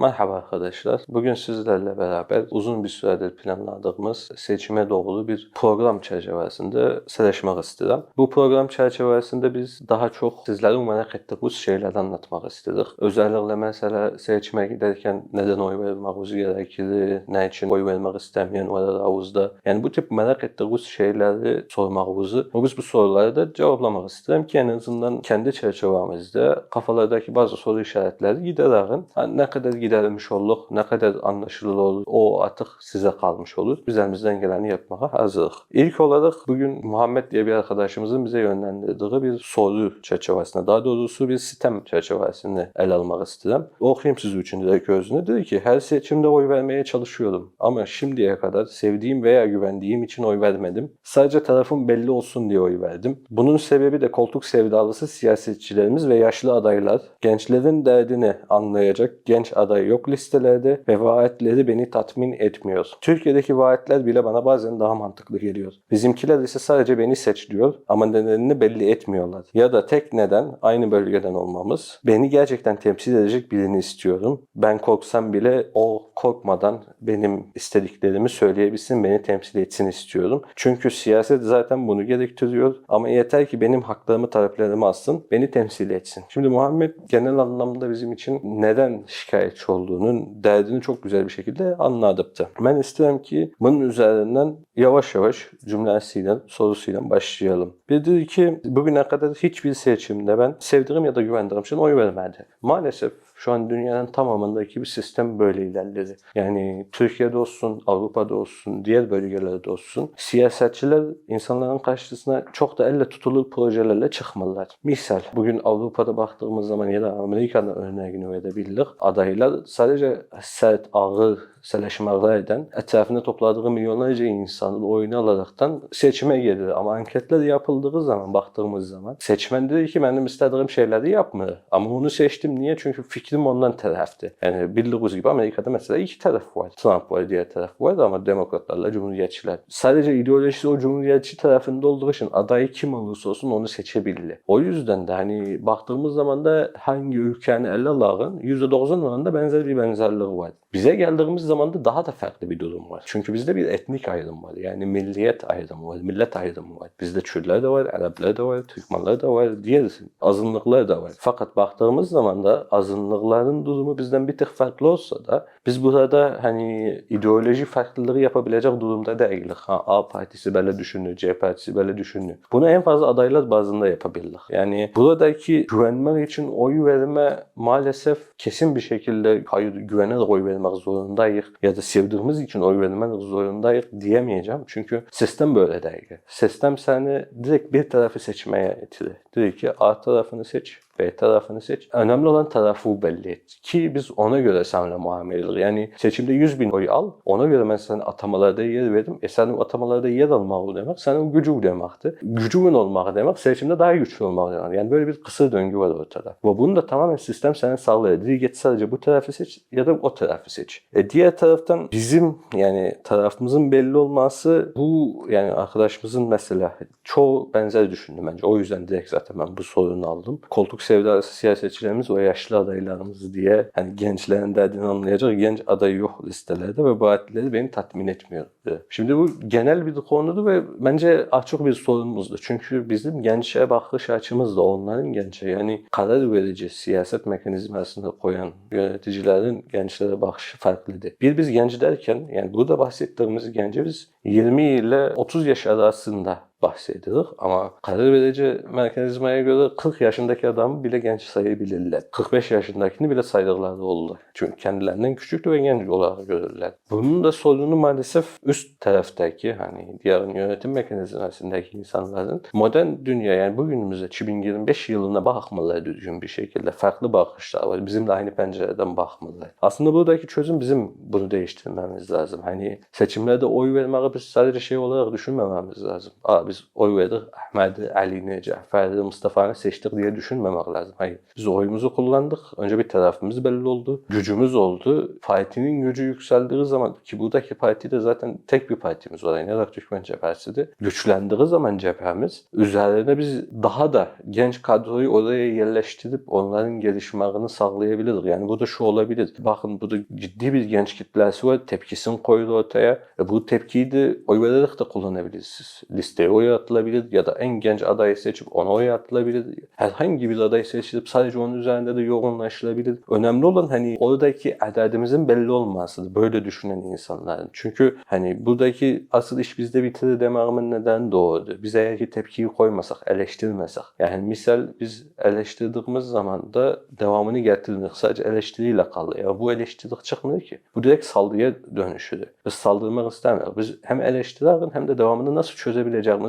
Merhaba arkadaşlar. Bugün sizlerle beraber uzun bir süredir planladığımız seçime doğru bir program çerçevesinde söyleşmek istedim. Bu program çerçevesinde biz daha çok sizlerin merak ettiğiniz şeyler anlatmak istedik. Özellikle mesela seçime giderken neden oy vermemiz gerekir, ne için oy vermek istemeyen var aramızda. Yani bu tip merak ettiğiniz şeyleri sormamızı biz bu soruları da cevaplamak istedim ki en azından kendi çerçevemizde kafalardaki bazı soru işaretleri giderelim. Ne kadar giderilmiş olur, ne kadar anlaşılır olur, o artık size kalmış olur. Biz elimizden geleni yapmaya hazırız. İlk olarak bugün Muhammed diye bir arkadaşımızın bize yönlendirdiği bir soru çerçevesinde, daha doğrusu bir sistem çerçevesinde ele almak istedim. Okuyayım sizin için direkt özünü. Dedi ki her seçimde oy vermeye çalışıyorum ama şimdiye kadar sevdiğim veya güvendiğim için oy vermedim. Sadece tarafım belli olsun diye oy verdim. Bunun sebebi de koltuk sevdalısı siyasetçilerimiz ve yaşlı adaylar. Gençlerin derdini anlayacak genç aday yok listelerde ve vaatleri beni tatmin etmiyor. Türkiye'deki vaatler bile bana bazen daha mantıklı geliyor. Bizimkiler ise sadece beni seç diyor ama nedenini belli etmiyorlar. Ya da tek neden aynı bölgeden olmamız. Beni gerçekten temsil edecek birini istiyorum. Ben korksam bile o korkmadan benim istediklerimi söyleyebilsin, beni temsil etsin istiyorum. Çünkü siyaset zaten bunu gerektiriyor ama yeter ki benim haklarımı taleplerimi alsın, beni temsil etsin. Şimdi Muhammed genel anlamda bizim için neden şikayetçi olduğunun derdini çok güzel bir şekilde anladıptı. Ben isterim ki bunun üzerinden yavaş yavaş cümlesiyle, sorusuyla başlayalım. Bir dedi ki bugüne kadar hiçbir seçimde ben sevdiğim ya da güvendiğim için oy vermedi. Maalesef şu an dünyanın tamamındaki bir sistem böyle ilerledi. Yani Türkiye'de olsun, Avrupa'da olsun, diğer bölgelerde olsun siyasetçiler insanların karşısına çok da elle tutulur projelerle çıkmalılar. Misal bugün Avrupa'da baktığımız zaman ya da Amerika'da örneğini verebildik. Adaylar sadece sert, ağır seleşmeler eden, etrafında topladığı milyonlarca insanın oyunu alaraktan seçime girdi. Ama anketler yapıldığı zaman, baktığımız zaman seçmen dedi ki benim istediğim şeyleri yapmıyor. Ama onu seçtim niye? Çünkü fikrim ondan tarafti. Yani bildiğiniz gibi Amerika'da mesela iki taraf var. Trump var, diğer taraf var ama demokratlarla cumhuriyetçiler. Sadece ideolojisi o cumhuriyetçi tarafında olduğu için adayı kim olursa olsun onu seçebildi. O yüzden de hani baktığımız zaman da hangi ülkenin ele alalım %90 oranında benzer bir benzerliği var. Bize geldiğimiz zaman da daha da farklı bir durum var. Çünkü bizde bir etnik ayrım var. Yani milliyet ayrımı var, millet ayrımı var. Bizde Kürtler de var, Araplar da var, Türkmenler de var, diğer azınlıklar da var. Fakat baktığımız zaman da azınlıkların durumu bizden bir tık farklı olsa da biz burada hani ideoloji farklılığı yapabilecek durumda değiliz. Ha, A partisi böyle düşünüyor, C partisi böyle düşünüyor. Bunu en fazla adaylar bazında yapabilirler. Yani buradaki güvenmek için oy verme maalesef kesin bir şekilde hayır güvenerek oy vermek zorundayız ya da sevdiğimiz için oy vermek zorundayız diyemeyeceğim. Çünkü sistem böyle değil. Sistem seni direkt bir tarafı seçmeye itirir. Diyor ki A tarafını seç, Tarafını seç. Önemli olan tarafı belli et. Ki biz ona göre seninle muamele edilir. Yani seçimde 100 bin oy al. Ona göre ben sana atamalarda yer verdim. E senin atamalarda yer almak demek senin gücü demekti. Gücün olmak demek seçimde daha güçlü olmak demek. Yani böyle bir kısır döngü var ortada. Ve bunu da tamamen sistem sana sağlıyor. Diyor git sadece bu tarafı seç ya da o tarafı seç. E diğer taraftan bizim yani tarafımızın belli olması bu yani arkadaşımızın mesela çoğu benzer düşündü bence. O yüzden direkt zaten ben bu sorunu aldım. Koltuk sevdası siyasetçilerimiz o yaşlı adaylarımız diye hani gençlerin derdini anlayacak genç aday yok listelerde ve vaatleri beni tatmin etmiyor. Şimdi bu genel bir konudu ve bence çok bir sorunumuzdu. Çünkü bizim gençe bakış açımız da onların gençe yani karar verici siyaset mekanizmasını koyan yöneticilerin gençlere bakışı farklıydı. Bir biz genç derken yani burada bahsettiğimiz gence biz 20 ile 30 yaş arasında bahsediyoruz ama karar verici mekanizmaya göre 40 yaşındaki adamı bile genç sayabilirler. 45 yaşındakini bile saydıkları oldu. Çünkü kendilerinden küçüktü ve genç olarak görürler. Bunun da sorunu maalesef üst taraftaki hani diğer yönetim mekanizmasındaki insanların modern dünya yani bugünümüzde 2025 yılına bakmaları düzgün bir şekilde farklı bakışlar var. Bizim de aynı pencereden bakmaları. Aslında buradaki çözüm bizim bunu değiştirmemiz lazım. Hani seçimlerde oy vermeyi biz sadece şey olarak düşünmememiz lazım. Abi biz oy verdik Ahmet'i, Ali'ni, Cafer'i, Mustafa'nı seçtik diye düşünmemek lazım. Hayır. Biz oyumuzu kullandık. Önce bir tarafımız belli oldu. Gücümüz oldu. Partinin gücü yükseldiği zaman ki buradaki parti de zaten tek bir partimiz. Yani Irak Türkmen Cephesi'dir. Güçlendiği zaman cephemiz üzerine biz daha da genç kadroyu oraya yerleştirip onların gelişmelerini sağlayabiliriz. Yani burada şu olabilir. Bakın burada ciddi bir genç kitlesi var. Tepkisini koydu ortaya. E bu tepkiyi de oy vererek de kullanabilirsiniz. Listeye oy atılabilir ya da en genç adayı seçip ona oy atılabilir. Herhangi bir aday seçilip sadece onun üzerinde de yoğunlaşılabilir. Önemli olan hani oradaki adadimizin belli olmasıdır. Böyle düşünen insanların. Çünkü hani buradaki asıl iş bizde bitirir dememin neden doğru. Biz eğer ki tepkiyi koymasak, eleştirmesek. Yani misal biz eleştirdiğimiz zaman da devamını getirmiyor. Sadece eleştiriyle kaldı. Ya bu eleştirdik çıkmıyor ki. Bu direkt saldırıya dönüşüyor. Biz saldırmak istemiyoruz. Biz hem eleştirelim hem de devamını nasıl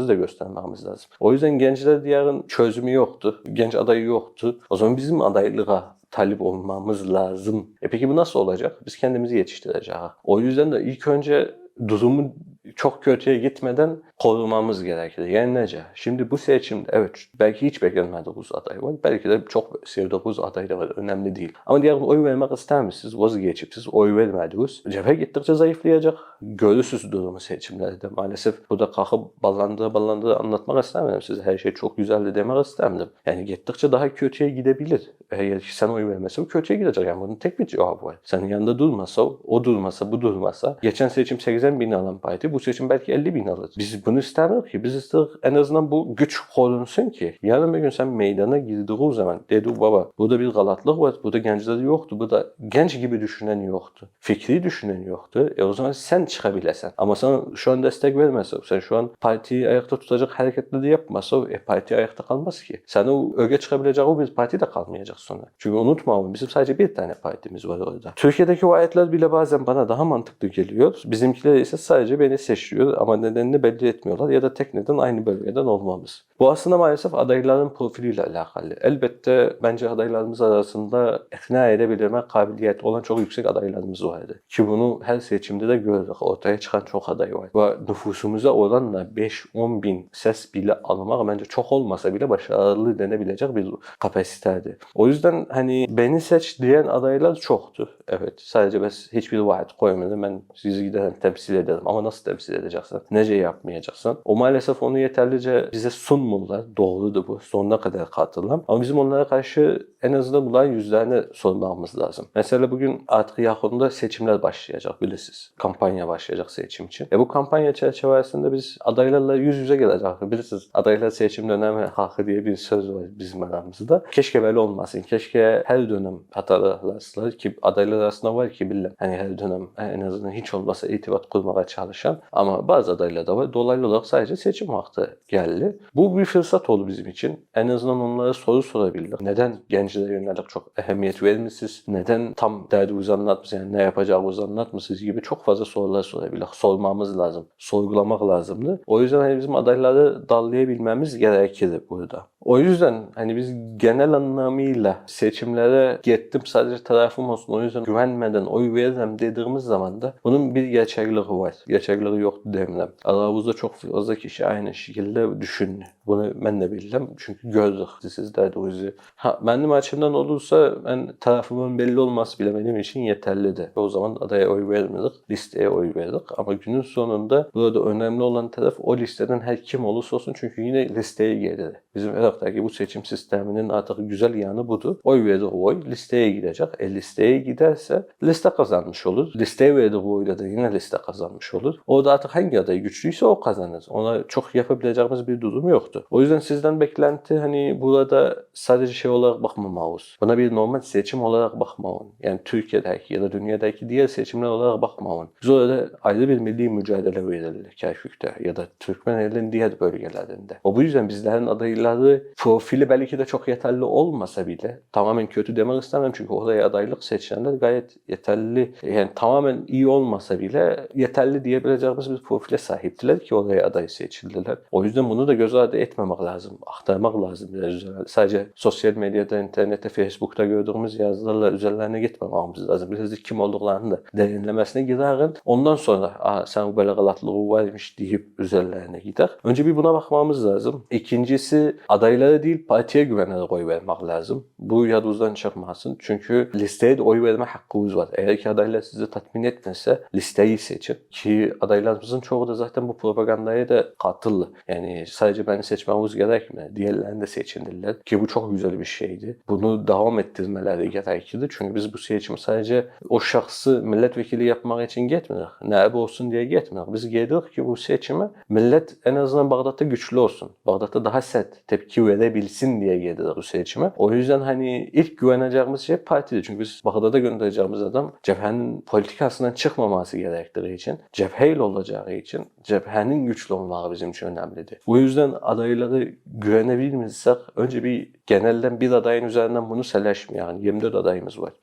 çözebileceğimizi de göstermemiz lazım. O yüzden gençler diyarın çözümü yoktu. Genç adayı yoktu. O zaman bizim adaylığa talip olmamız lazım. E peki bu nasıl olacak? Biz kendimizi yetiştireceğiz. O yüzden de ilk önce durumu çok kötüye gitmeden korumamız gerekir. Yani nece? Şimdi bu seçimde evet belki hiç beklenmediğimiz aday var. Belki de çok sevdiğimiz aday da var. Önemli değil. Ama diğer oy vermek ister misiniz? Vazgeçip siz oy vermediniz. Cephe gittikçe zayıflayacak. Görürsünüz durumu seçimlerde. Maalesef burada kalkıp ballandığı ballandığı anlatmak istemedim size. Her şey çok güzeldi demek istemedim. Yani gittikçe daha kötüye gidebilir. Eğer sen oy vermezsen kötüye gidecek. Yani bunun tek bir cevabı var. Senin yanında durmasa, o durmasa, bu durmasa. Geçen seçim 80 bin alan parti bu seçim belki 50 bin alır. Biz bunu istemiyoruz ki. Biz istiyoruz en azından bu güç korunsun ki. Yarın bir gün sen meydana girdiğin zaman dedi baba burada bir galatlık var. Burada gençler yoktu. Burada genç gibi düşünen yoktu. Fikri düşünen yoktu. E o zaman sen çıkabilesen. Ama sen şu an destek vermezsen, sen şu an partiyi ayakta tutacak hareketleri yapmazsa e, parti ayakta kalmaz ki. Sen o öge çıkabileceği o bir parti de kalmayacak sonra. Çünkü unutma bizim sadece bir tane partimiz var orada. Türkiye'deki o ayetler bile bazen bana daha mantıklı geliyor. Bizimkiler ise sadece beni seçiyor ama nedenini belli etmiyorlar ya da tek neden aynı bölgeden olmamız. Bu aslında maalesef adayların profiliyle alakalı. Elbette bence adaylarımız arasında ikna edebilme kabiliyeti olan çok yüksek adaylarımız vardı. Ki bunu her seçimde de gördük. Ortaya çıkan çok aday var. Ve nüfusumuza oranla 5-10 bin ses bile almak bence çok olmasa bile başarılı denebilecek bir kapasiteydi. O yüzden hani beni seç diyen adaylar çoktu. Evet. Sadece ben hiçbir vaat koymadım. Ben sizi giderim temsil ederim. Ama nasıl temsil edeceksin? Nece yapmayacaksın? O maalesef onu yeterlice bize sunmuyorlar. Doğrudur bu. Sonuna kadar katılıyorum. Ama bizim onlara karşı en azından bunların yüzlerine sormamız lazım. Mesela bugün artık yakında seçimler başlayacak bilirsiniz. Kampanya başlayacak seçim için. E bu kampanya çerçevesinde biz adaylarla yüz yüze geleceğiz. Bilirsiniz adaylar seçim dönemi hakkı diye bir söz var bizim aramızda. Keşke böyle olmasın. Keşke her dönem hatalar ki adaylar arasında var ki bilmem. Hani her dönem en azından hiç olmasa itibat kurmaya çalışan ama bazı adaylar da var. Dolaylı olarak sadece seçim vakti geldi. Bu bir fırsat oldu bizim için. En azından onlara soru sorabilirdik. Neden gençlere yönelik çok ehemmiyet vermişsiniz? Neden tam derdinizi anlatmışsınız? Yani ne yapacağınızı anlatmışsınız gibi çok fazla sorular sorabilirdik. Sormamız lazım. Sorgulamak lazımdı. O yüzden hani bizim adayları dallayabilmemiz gerekirdi burada. O yüzden hani biz genel anlamıyla seçimlere gittim sadece tarafım olsun o yüzden güvenmeden oy veririm dediğimiz zaman da bunun bir gerçekliği var. Gerçekliği yok demem. Aramızda çok fazla kişi aynı şekilde düşünüyor. Bunu ben de bildim. Çünkü gördük sizler de o yüzden. Ha, benim açımdan olursa ben tarafımın belli olması bile benim için yeterliydi. O zaman adaya oy vermedik. Listeye oy verdik. Ama günün sonunda burada önemli olan taraf o listeden her kim olursa olsun çünkü yine listeye geldi. Bizim Irak'taki bu seçim sisteminin artık güzel yanı budur. Oy verdiği oy listeye gidecek. E listeye giderse liste kazanmış olur. Listeye verdiği oyla da yine liste kazanmış olur. Orada artık hangi aday güçlüyse o kazanır. Ona çok yapabileceğimiz bir durum yoktu. O yüzden sizden beklenti hani burada sadece şey olarak bakmamamız. Buna bir normal seçim olarak bakmamın. Yani Türkiye'deki ya da dünyadaki diğer seçimler olarak bakmamın. Biz orada ayrı bir milli mücadele verildi Kerkük'te ya da Türkmenlerin diğer bölgelerinde. O bu yüzden bizlerin adayları profili belki de çok yeterli olmasa bile tamamen kötü demek istemem çünkü oraya adaylık seçenler gayet yeterli yani tamamen iyi olmasa bile yeterli diyebileceğimiz bir profile sahiptiler ki oraya aday seçildiler. O yüzden bunu da göz ardı etmemek lazım. Aktarmak lazım biraz. Sadece sosyal medyada, internette, Facebook'ta gördüğümüz yazılarla üzerlerine gitmememiz lazım. Biraz kim olduklarını da derinlemesine giderin. Ondan sonra Aa, sen böyle galatlığı varmış deyip üzerlerine gider. Önce bir buna bakmamız lazım. İkincisi adaylara değil partiye güvenerek oy vermek lazım. Bu yadınızdan çıkmasın. Çünkü listeye de oy verme hakkınız var. Eğer ki adaylar sizi tatmin etmezse listeyi seçin. Ki adaylarımızın çoğu da zaten bu propagandaya da katıllı. Yani sadece beni seçmemiz gerekmiyor. Diğerlerini de seçindiler. Ki bu çok güzel bir şeydi. Bunu devam ettirmeleri gerekirdi. Çünkü biz bu seçimi sadece o şahsı milletvekili yapmak için gitmiyoruz. Ne olsun diye gitmiyoruz. Biz geliyoruz ki bu seçime millet en azından Bağdat'ta güçlü olsun. Bağdat'ta daha sert tepki verebilsin diye geliyoruz bu seçime. O yüzden hani ilk güveneceğimiz şey partiydi. Çünkü biz Bağdat'a göndereceğimiz adam cephenin politikasından çıkmaması gerektiği için, cepheyle olacağı için cephenin güçlü olması bizim için önemlidir. Bu yüzden adayları güvenebilmişsek önce bir genelden bir adayın üzerinden bunu seleşmiyor. Yani 24 adayımız var.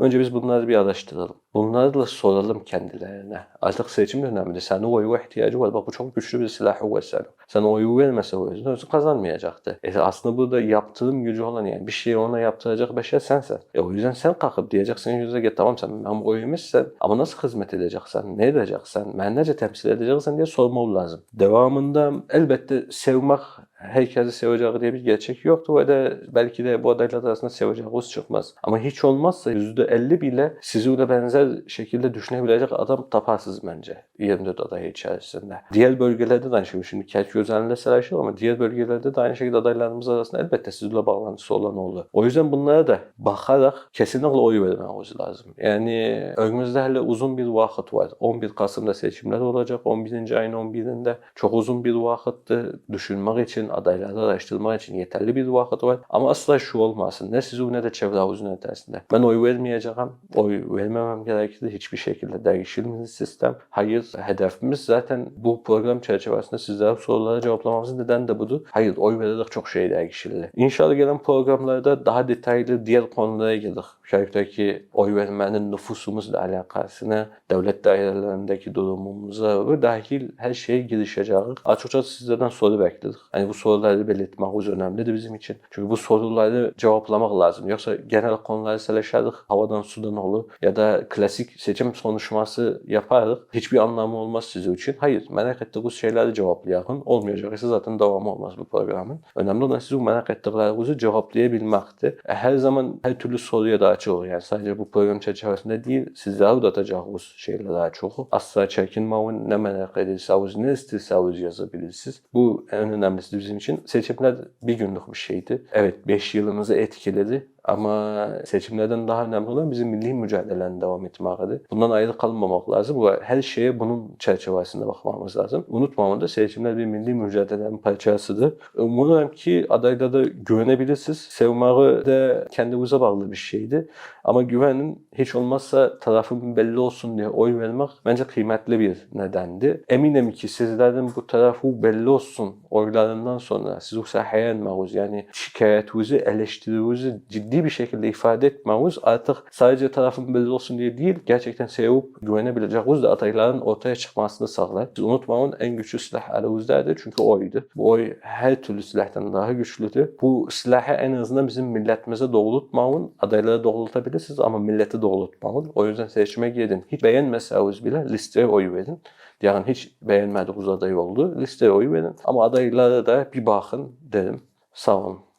Önce biz bunları bir araştıralım. Bunları da soralım kendilerine. Artık seçim döneminde senin oyu ihtiyacı var. Bak bu çok güçlü bir silah var senin. Sen oyu vermese o yüzden özü kazanmayacaktı. E aslında burada yaptığım gücü olan yani bir şeyi ona yaptıracak beşer sensen. E o yüzden sen kalkıp diyeceksin yüzüne git tamam sen ben oyu vermişsen ama nasıl hizmet edeceksen, ne edeceksen, ben nece temsil edeceksen diye sormalı lazım. Devamında elbette sevmek herkesi seveceği diye bir gerçek yoktu ve de belki de bu adaylar arasında seveceğiniz çıkmaz. Ama hiç olmazsa %50 bile sizinle benzer şekilde düşünebilecek adam taparsız bence 24 aday içerisinde. Diğer bölgelerde de aynı şekilde. Şimdi Kerkük özelinde sırayışır ama diğer bölgelerde de aynı şekilde adaylarımız arasında elbette sizinle bağlantısı olan oldu. O yüzden bunlara da bakarak kesinlikle oy vermemiz lazım. Yani önümüzde hele uzun bir vakit var. 11 Kasım'da seçimler olacak. 11. ayın 11'inde çok uzun bir vakitti. Düşünmek için, adayları araştırmak için yeterli bir vakit var. Ama asla şu olmasın. Ne sizi ne de çevre havuzun ötesinde. Ben oy vermeyeceğim. Oy vermemem gerekir. Hiçbir şekilde değişilmez sistem. Hayır, hedefimiz zaten bu program çerçevesinde sizlere soruları cevaplamamızın nedeni de budur. Hayır, oy vererek çok şey değişirler. İnşallah gelen programlarda daha detaylı diğer konulara gelir. Şarkıdaki oy vermenin nüfusumuzla alakasına, devlet dairelerindeki durumumuza ve dahil her şeye girişeceğiz. Açıkçası sizlerden soru bekledik. Hani bu soruları belirtmemiz önemlidir bizim için. Çünkü bu soruları cevaplamak lazım. Yoksa genel konuları seleşerdik. Havadan sudan olur. Ya da klasik seçim konuşması yapardık. Hiçbir anlamı olmaz sizin için. Hayır. Merak ettiğiniz şeyleri cevaplayalım. Olmayacaksa zaten devamı olmaz bu programın. Önemli olan sizin merak ettiklerinizi cevaplayabilmektir. E, Her zaman her türlü soruya da olur. Yani sadece bu program çerçevesinde değil, sizlere de atacağınız şeyler çok. Asla çekinmeyin. Ne merak edirseniz, ne isterseniz yazabilirsiniz. Bu en önemlisi bizim için. Seçimler bir günlük bir şeydi. Evet 5 yılımızı etkiledi. Ama seçimlerden daha önemli olan bizim milli mücadelenin devam etmektedir. Bundan ayrı kalmamak lazım ve her şeye bunun çerçevesinde bakmamız lazım. Unutmamın da seçimler bir milli mücadelenin parçasıdır. Umarım ki adaylara güvenebilirsiniz. Sevmeyi de kendinize bağlı bir şeydi. Ama güvenin hiç olmazsa tarafın belli olsun diye oy vermek bence kıymetli bir nedendi. Eminim ki sizlerin bu tarafı belli olsun oylarından sonra siz o sahaya yani şikayetinizi, eleştirinizi ciddi bir şekilde ifade etmeniz artık sadece tarafın belli olsun diye değil gerçekten sevip güvenebileceğiniz de adayların ortaya çıkmasını sağlar. Siz unutmayın en güçlü silah elinizdedir çünkü oydu. Bu oy her türlü silahtan daha güçlüdür. Bu silahı en azından bizim milletimize doğrultmayın. Adaylara doğrultabilirsiniz ama milleti doğrultmayın. O yüzden seçime gidin. Hiç beğenmeseniz bile listeye oy verin. Yani hiç beğenmediğiniz aday oldu. Listeye oy verin. Ama adaylara da bir bakın derim. Sağ olun.